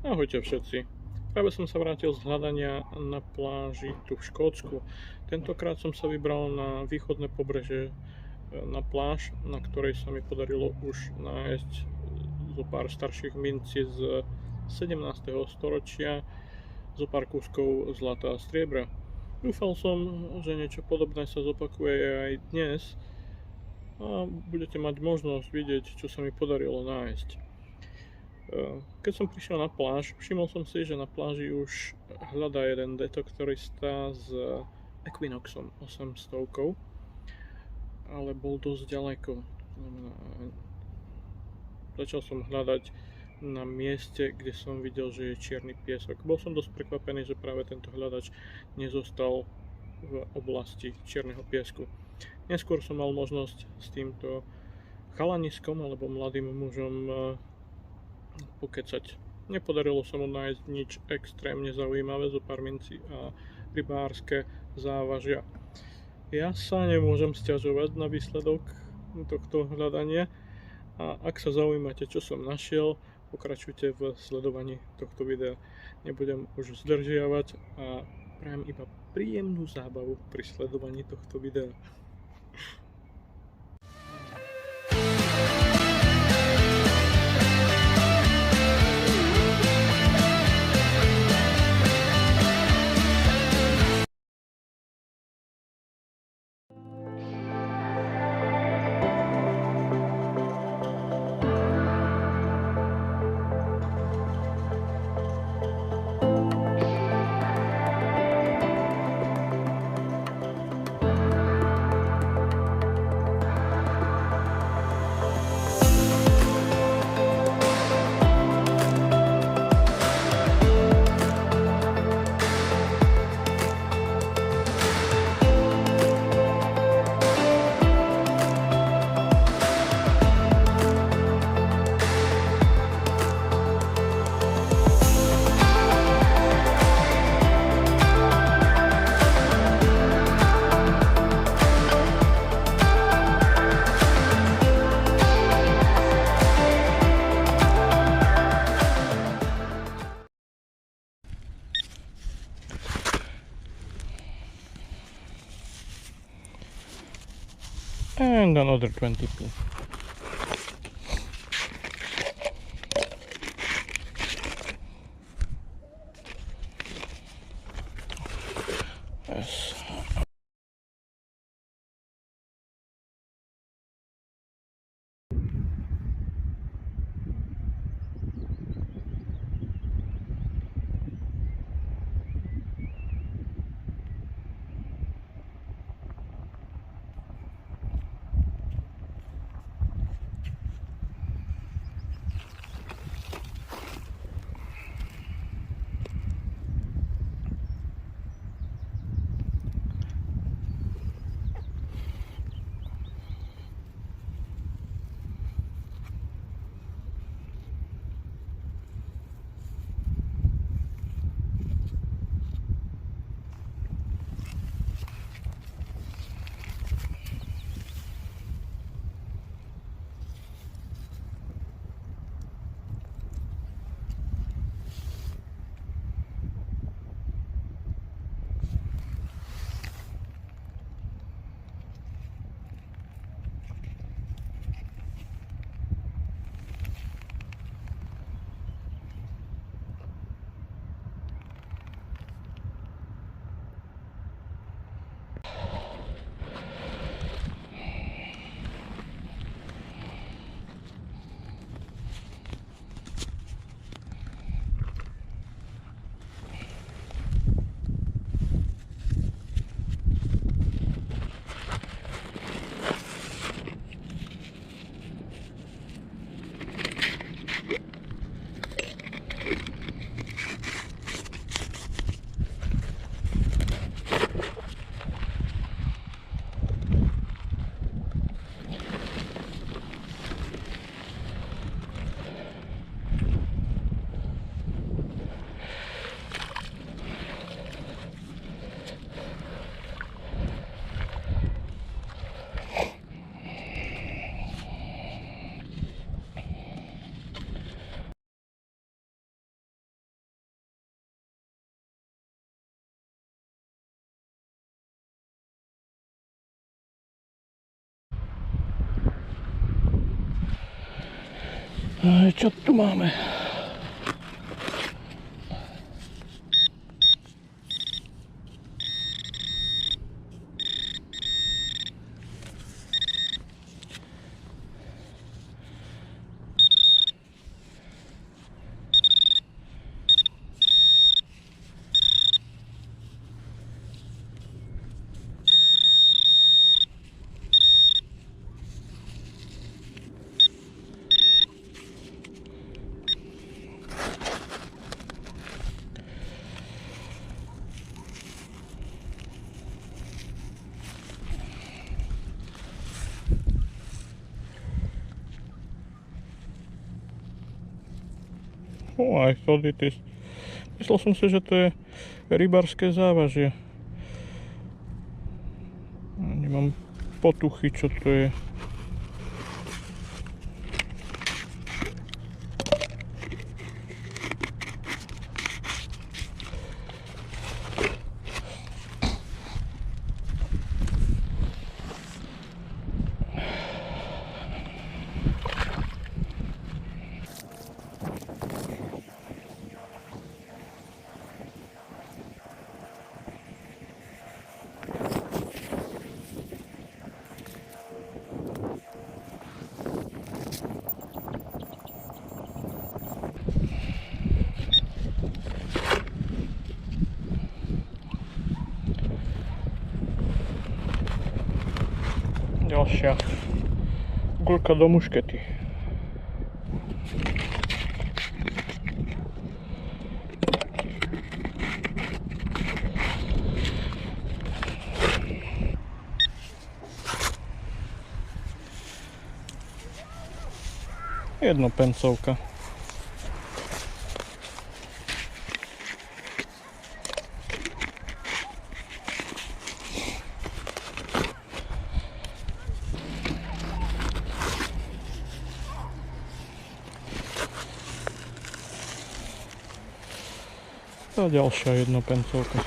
Ahojte všetci. Práve som sa vrátil z hľadania na pláži tu v Škótsku. Tentokrát som sa vybral na východné pobreže e, na pláž, na ktorej sa mi podarilo už nájsť zo pár starších minci z 17. storočia, zo pár kúskov zlata a striebra. Dúfal som, že niečo podobné sa zopakuje aj dnes a budete mať možnosť vidieť, čo sa mi podarilo nájsť. Eh, Keď som prišiel na pláž, všimol som si, že na pláži už hľadá jeden detektorista s Equinoxom 800, ale bol dosť ďaleko. Začal som hľadať na mieste, kde som videl, že je čierny piesok. Bol som dosť prekvapený, že práve tento hľadač nezostal v oblasti čierneho piesku. Neskôr som mal možnosť s týmto chalaniskom alebo mladým mužom eh, pokecať. Nepodarilo sa mu nájsť nič extrémne zaujímavé zo pár minci a rybárske závažia. Ja sa nemôžem stiažovať na výsledok tohto hľadania a ak sa zaujímate, čo som našiel, pokračujte v sledovaní tohto videa. Nebudem už zdržiavať a prajem iba príjemnú zábavu pri sledovaní tohto videa. And another 20p. Yes. Aj, Čo tu máme? O, aj soditis. Myslel som si, že to je rybarské závažie. Nemám potuchy, čo to je. Ďalšia gulka do muškety. Jedno Та діл ще одну пенцовку.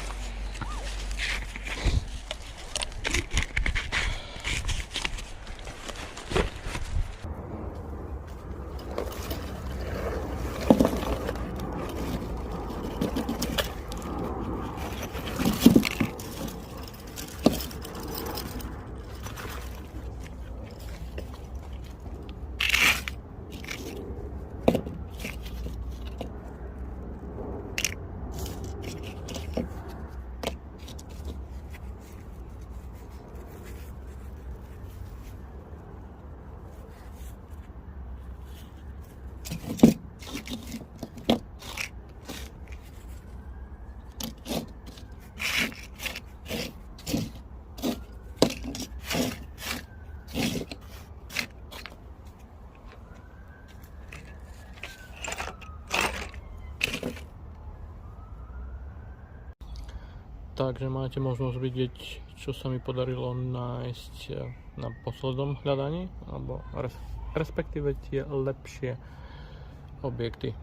Takže máte možnosť vidieť, čo sa mi podarilo nájsť eh, na poslednom hľadaní, alebo res, respektíve tie lepšie objekty.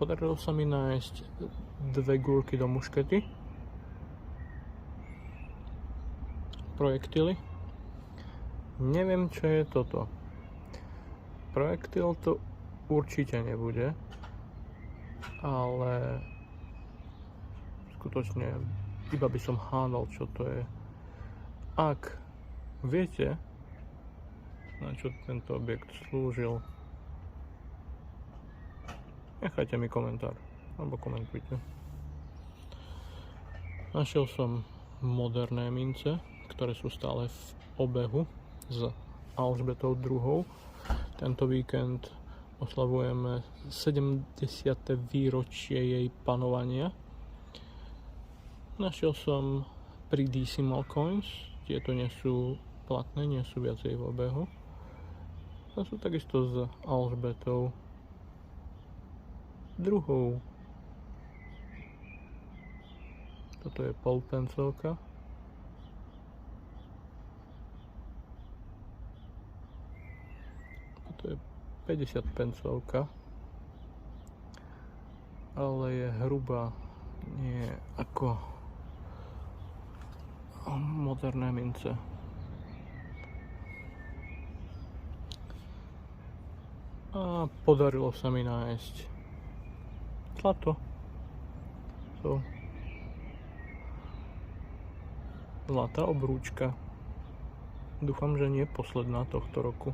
Podarilo sa mi nájsť dve gulky do muškety, projektily. Neviem, čo je toto. Projektil to určite nebude, ale skutočne iba by som hádal, čo to je. Ak viete, na čo tento objekt slúžil, nechajte mi komentár, alebo komentujte. Našiel som moderné mince, ktoré sú stále v obehu s Alžbetou II. Tento víkend oslavujeme 70. výročie jej panovania Našiel som pri Decimal Coins, tieto nie sú platné, nie sú viacej v obehu. A sú takisto s Alžbetou druhou. Toto je polpencovka. Toto je 50 pencovka. Ale je hrubá nie ako moderné mince. A podarilo sa mi nájsť zlato. To. Zlatá obrúčka. Dúfam, že nie posledná tohto roku.